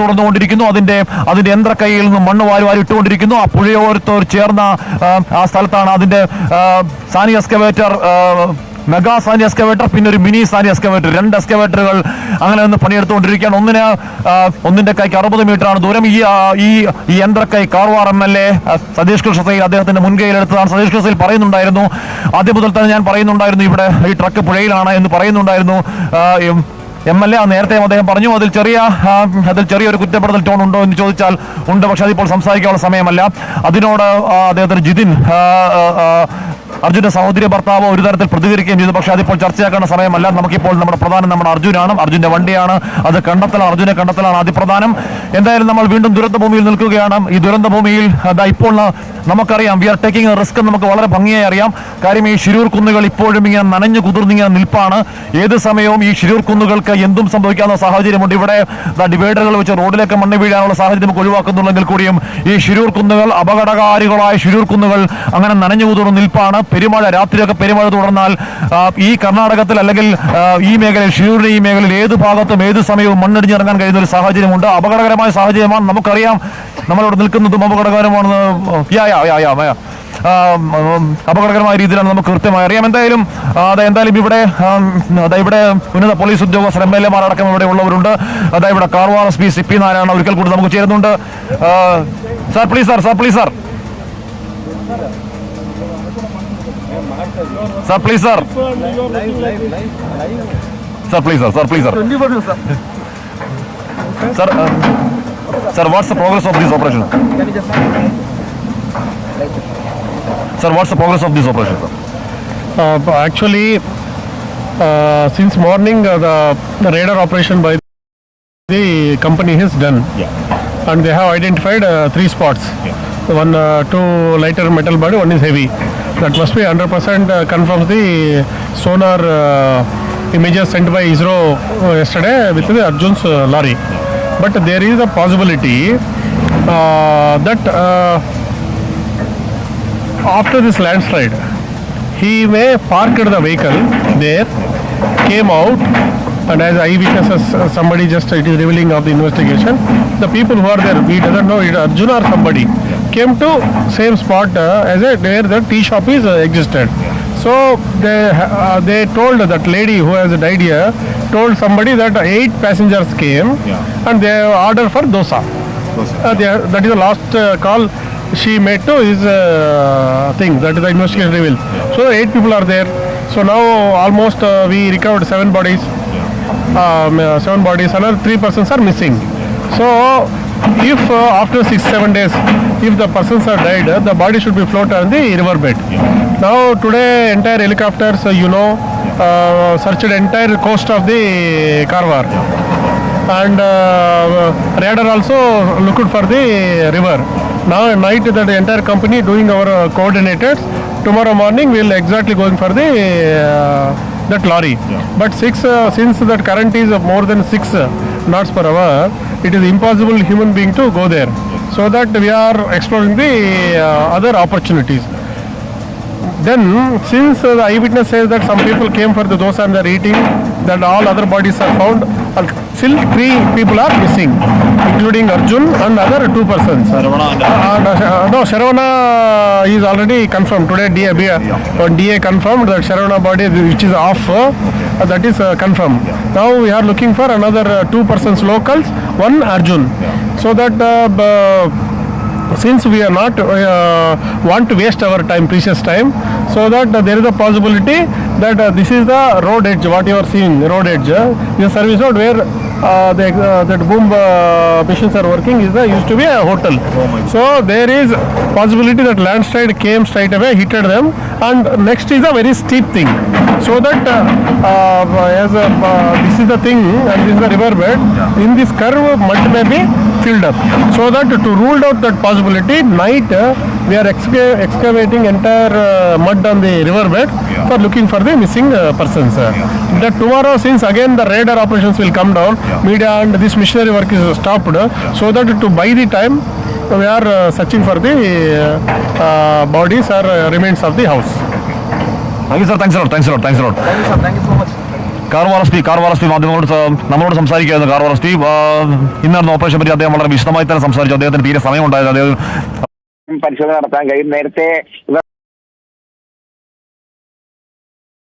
തുറന്നുകൊണ്ടിരിക്കുന്നു. അതിന്റെ അതിന്റെ യന്ത്രക്കൈയിൽ നിന്ന് മണ്ണ് വാരി വാരി ഇട്ടുകൊണ്ടിരിക്കുന്നു. ആ പുഴയോരത്തോർ ചേർന്ന ആ, സ്ഥലത്താണ് അതിന്റെ Sany excavator mega Sany excavator പിന്നെ ഒരു മിനി സാനി എക്സ്കവേറ്റർ. രണ്ട് എക്സ്കവേറ്ററുകൾ അങ്ങനെ ഒന്ന് പണിയെടുത്തുകൊണ്ടിരിക്കുകയാണ്. ഒന്നിന് ഒന്നിന്റെ കൈക്ക് അറുപത് മീറ്റർ ആണ് ദൂരം. ഈ ഈ ഈ യന്ത്രക്കൈ Karwar M L A Satish Krishnasail അദ്ദേഹത്തിന്റെ മുൻകൈയിലെടുത്തതാണ്. സതീഷ് കൃഷ്ണസൈൽ പറയുന്നുണ്ടായിരുന്നു. ആദ്യം മുതൽ തന്നെ ഞാൻ പറയുന്നുണ്ടായിരുന്നു ഇവിടെ ഈ ട്രക്ക് പുഴയിലാണ് എന്ന് പറയുന്നുണ്ടായിരുന്നു. എം- എൽ എ നേരത്തെ അദ്ദേഹം പറഞ്ഞു അതിൽ ചെറിയ അതിൽ ചെറിയൊരു കുറ്റപ്പെടുത്തൽ ടോൺ ഉണ്ടോ എന്ന് ചോദിച്ചാൽ ഉണ്ട് പക്ഷെ അതിപ്പോൾ സംസാരിക്കാനുള്ള സമയമല്ല. അതിനോട് അദ്ദേഹത്തിന് ജിതിൻ അർജുന്റെ സഹോദരി ഭർത്താവ് ഒരു തരത്തിൽ പ്രതികരിക്കുകയും ചെയ്തു. പക്ഷേ അതിപ്പോൾ ചർച്ചയാക്കേണ്ട സമയമല്ല. നമുക്കിപ്പോൾ നമ്മുടെ പ്രധാനം നമ്മുടെ അർജുനാണ്. അർജുന്റെ വണ്ടിയാണ്. അത് കണ്ടെത്തലാണ്. അർജുനെ കണ്ടെത്തലാണ് അതിപ്രധാനം. എന്തായാലും നമ്മൾ വീണ്ടും ദുരന്ത ഭൂമിയിൽ നിൽക്കുകയാണ്. ഈ ദുരന്ത ഭൂമിയിൽ ഇപ്പോൾ നമുക്കറിയാം. വി ആർ ടേക്കിംഗ് റിസ്ക് നമുക്ക് വളരെ ഭംഗിയായി അറിയാം. കാര്യം ഈ ശിരൂർ കുന്നുകൾ ഇപ്പോഴും ഇങ്ങനെ നനഞ്ഞു കുതിർന്നിങ്ങനെ നിൽപ്പാണ്. ഏത് സമയവും ഈ ശിരൂർ കുന്നുകൾക്ക് എന്തും സംഭവിക്കാവുന്ന സാഹചര്യമുണ്ട്. ഇവിടെ ഡിവൈഡറുകൾ വെച്ച് റോഡിലേക്ക് മണ്ണ് വീഴാനുള്ള സാഹചര്യം നമുക്ക് ഒഴിവാക്കുന്നുണ്ടെങ്കിൽ കൂടിയും ഈ ശിരൂർ കുന്നുകൾ അപകടകാരികളായ ശിരൂർ കുന്നുകൾ അങ്ങനെ നനഞ്ഞു കുതിർന്ന് നിൽപ്പാണ്. പെരുമഴ രാത്രിയൊക്കെ പെരുമഴ തുടർന്നാൽ ഈ കർണാടകത്തിൽ അല്ലെങ്കിൽ ഈ മേഖലയിൽ ഷിരൂരിന്റെ ഈ മേഖലയിൽ ഏത് ഭാഗത്തും ഏത് സമയവും മണ്ണിടിഞ്ഞിറങ്ങാൻ കഴിയുന്ന ഒരു സാഹചര്യമുണ്ട്. അപകടകരമായ സാഹചര്യമാണ്. നമുക്കറിയാം നമ്മളിവിടെ നിൽക്കുന്നതും അപകടകരമാണെന്ന് അപകടകരമായ രീതിയിലാണ് നമുക്ക് കൃത്യമായി അറിയാം. എന്തായാലും അതെ എന്തായാലും ഇവിടെ അതെ ഇവിടെ ഉന്നത പോലീസ് ഉദ്യോഗസ്ഥർ എം എൽ എമാർ അടക്കം ഇവിടെ ഉള്ളവരുണ്ട്. അതായത് ഇവിടെ Karwar S P C P Narayana ഒരിക്കൽ കൂടി നമുക്ക് ചേരുന്നുണ്ട്. Sir please sir sir please sir Sir, please, sir. Sir, please, sir. Sir, please, sir. Sir, uh, sir, what's the progress of this operation? Sir, what's the progress of this operation, sir? Uh, actually, uh, since morning, uh, the, radar operation by the company has done. And they have identified three spots. One, two lighter metal body, one is heavy. That must be 100% uh, confirms the sonar uh, images sent by ISRO yesterday with the Arjun's uh, lorry. But there is a possibility uh, that uh, after this landslide, he may parked the vehicle there, came out, and as eyewitnesses, uh, somebody just it is revealing of the investigation. The people who are there, we doesn't know it Arjun or somebody, came to same spot uh, as a where the tea shop is uh, existed. So they uh, they told that lady who has died here told somebody that eight passengers came Yeah. and they ordered for dosa. Uh, they that is the last uh, call she made to his uh, thing. That is the investigation reveal. So eight people are there. So now almost uh, we recovered seven bodies. Um, uh, seven bodies. Another three persons are missing. So if uh, after six seven days, if the persons are died, uh, the body should be floated on the river bed. Now today entire helicopters, uh, you know, uh, searched entire coast of the Karwar and uh, radar also looked for the river. Now night that entire company doing our uh, coordinators. Tomorrow morning we'll exactly going for the uh, that lorry. But six uh, since that current is more than six uh, knots per hour, it is impossible human being to go there. So that we are exploring the uh, other opportunities. Then, since uh, the eyewitness says that some people came for the dosa and they're eating, that all other bodies are found, and still three people are missing, including Arjun and other two persons. Uh, uh, no, Sharavana is already confirmed. Today, DA, DA confirmed that Sharavana body, which is off, uh, that is uh, confirmed. Now we are looking for another uh, two persons locals, one Arjun. So that uh, since we are not uh, want to waste our time precious time so that uh, there is a possibility that uh, this is the road edge what you are seeing road edge. Uh, this service road where uh, the, uh, that boom uh, machines are working is the, used to be a hotel. So there is possibility that landslide came straight away hit them and next is a very steep thing. So that uh, uh, as a, uh, this is the thing and this is the river bed in this curve mud may be filled up. So that to rule out that possibility, night uh, we are exca excavating entire uh, mud on the riverbed yeah. for looking for the missing uh, persons. Yeah. That tomorrow, since again the radar operations will come down, yeah. media and this missionary work is stopped, so that to by the time we are searching for the bodies or remains of the house. Thank you, sir. Thanks a lot. Thanks a lot. Thanks a lot. Thank you, sir. Thank you so much. S P മാധ്യമങ്ങളോട് നമ്മളോട് സംസാരിക്കുകയായിരുന്നു P ഇന്നായിരുന്നു operation പറ്റി അദ്ദേഹം വളരെ വിശദമായി തന്നെ സംസാരിച്ചു. അദ്ദേഹത്തിന് തീരെ സമയം ഉണ്ടായിരുന്നു അദ്ദേഹം പരിശോധന നടത്താൻ കഴിയും. നേരത്തെ